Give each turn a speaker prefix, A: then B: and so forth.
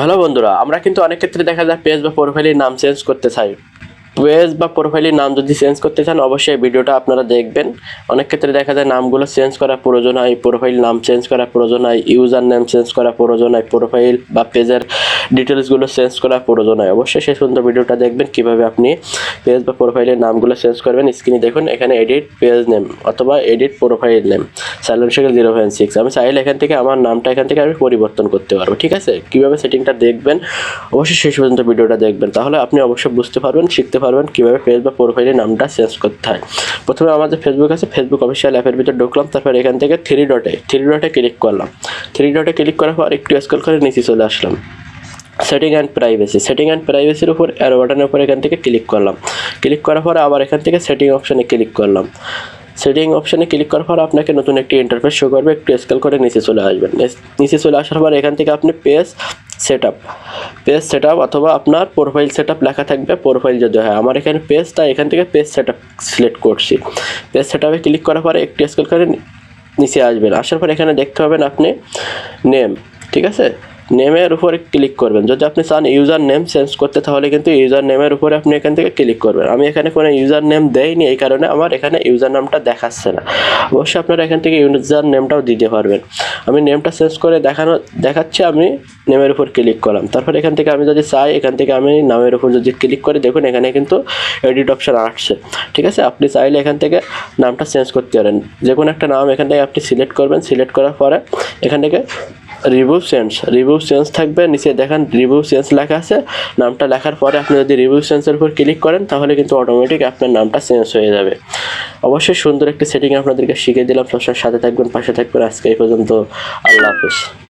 A: Hello বন্ধুরা, আমরা কিন্তু অনেক ক্ষেত্রে দেখা যায় পেজ বা প্রোফাইলের নাম চেঞ্জ করতে চাই। পেজ বা প্রোফাইলের নাম যদি চেঞ্জ করতে চান, অবশ্যই ভিডিওটা আপনারা দেখবেন। অনেক ক্ষেত্রে দেখা যায় নামগুলো চেঞ্জ করা প্রয়োজন হয় প্রোফাইল নাম চেঞ্জ করা প্রয়োজন হয় ইউজার নেম চেঞ্জ করা প্রয়োজন হয় প্রোফাইল বা পেজের ডিটেলসগুলো চেঞ্জ করা প্রয়োজন হয়। অবশ্যই সেই সুন্দর ভিডিওটা দেখবেন কীভাবে আপনি পেজ বা প্রোফাইলের নামগুলো চেঞ্জ করবেন। স্ক্রিনে দেখুন, এখানে এডিট পেজ নেম অথবা এডিট প্রোফাইল নেম সাইলেন্ট সেকেল জিরো পয়েন্ট সিক্স আমি চাইলে এখান থেকে আমার নামটা এখান থেকে আমি পরিবর্তন করতে পারব, ঠিক আছে? কীভাবে সেটিংটা দেখবেন? অবশ্যই শেষ পর্যন্ত ভিডিওটা দেখবেন। তাহলে আপনি অবশ্যই বুঝতে পারবেন, শিখতে পারবেন কীভাবে পেজ বা প্রোফাইলের নামটা চেঞ্জ করতে হয়। প্রথমে আমাদের ফেসবুক আছে ফেসবুক অফিসিয়াল অ্যাপের ভিতরে ঢুকলাম, তারপর এখান থেকে থ্রি ডটে থ্রি ডটে ক্লিক করলাম। থ্রি ডটে ক্লিক করার পর একটু স্ক্রল করে নিচে চলে আসলাম। Setting and privacy setting and প্রাইভেসির উপর অ্যারো বাটনের উপর এখান থেকে ক্লিক করলাম। ক্লিক করার পর আবার এখান থেকে সেটিং অপশানে ক্লিক করলাম। সেটিং অপশানে ক্লিক করার পর আপনাকে নতুন একটি ইন্টারফেস শো করবে। একটু স্কেল করে নিচে চলে আসবেন। নিচে চলে আসার পর এখান থেকে আপনি page set up page set up অথবা আপনার প্রোফাইল সেট আপ লেখা থাকবে। প্রোফাইল যদি হয়, আমার এখানে পেজ তাই এখান থেকে পেজ সেট আপ সিলেক্ট করছি। পেজ সেট আপে ক্লিক করার পরে একটু স্কেল করে নিচে আসবেন। আসার পর এখানে দেখতে পাবেন আপনি নেম ঠিক আছে? নেমের উপরে ক্লিক করবেন। যদি আপনি চান ইউজার নেম চেঞ্জ করতে, তাহলে কিন্তু ইউজার নেমের উপরে আপনি এখান থেকে ক্লিক করবেন। আমি এখানে কোনো ইউজার নেম দেয়নি এই কারণে আমার এখানে ইউজার নামটা দেখাচ্ছে না। অবশ্যই আপনারা এখান থেকে ইউজার নেমটাও দিতে পারবেন। আমি নেমটা চেঞ্জ করে দেখানো, দেখাচ্ছি, আমি নেমের উপর ক্লিক করলাম। তারপর এখান থেকে আমি যদি চাই, এখান থেকে আমি নামের উপর যদি ক্লিক করে, দেখুন এখানে কিন্তু এডিট অপশান আসছে। ঠিক আছে? আপনি চাইলে এখান থেকে নামটা চেঞ্জ করতে পারেন। যে কোনো একটা নাম এখান থেকে আপনি সিলেক্ট করবেন। সিলেক্ট করার পরে এখান থেকে রিভিউ সেন্স রিভিউ চেঞ্জ থাকবে, নিচে দেখেন রিভিউ চেঞ্জ লেখা আছে। নামটা লেখার পরে আপনি যদি রিভিউ সেন্সের উপর ক্লিক করেন, তাহলে কিন্তু অটোমেটিক আপনার নামটা চেঞ্জ হয়ে যাবে। অবশ্যই সুন্দর একটি সেটিং আপনাদেরকে শিখিয়ে দিলাম। সবসময় সাথে থাকবেন, পাশে থাকবেন। আজকে এই পর্যন্ত আল্লাহ হাফিজ।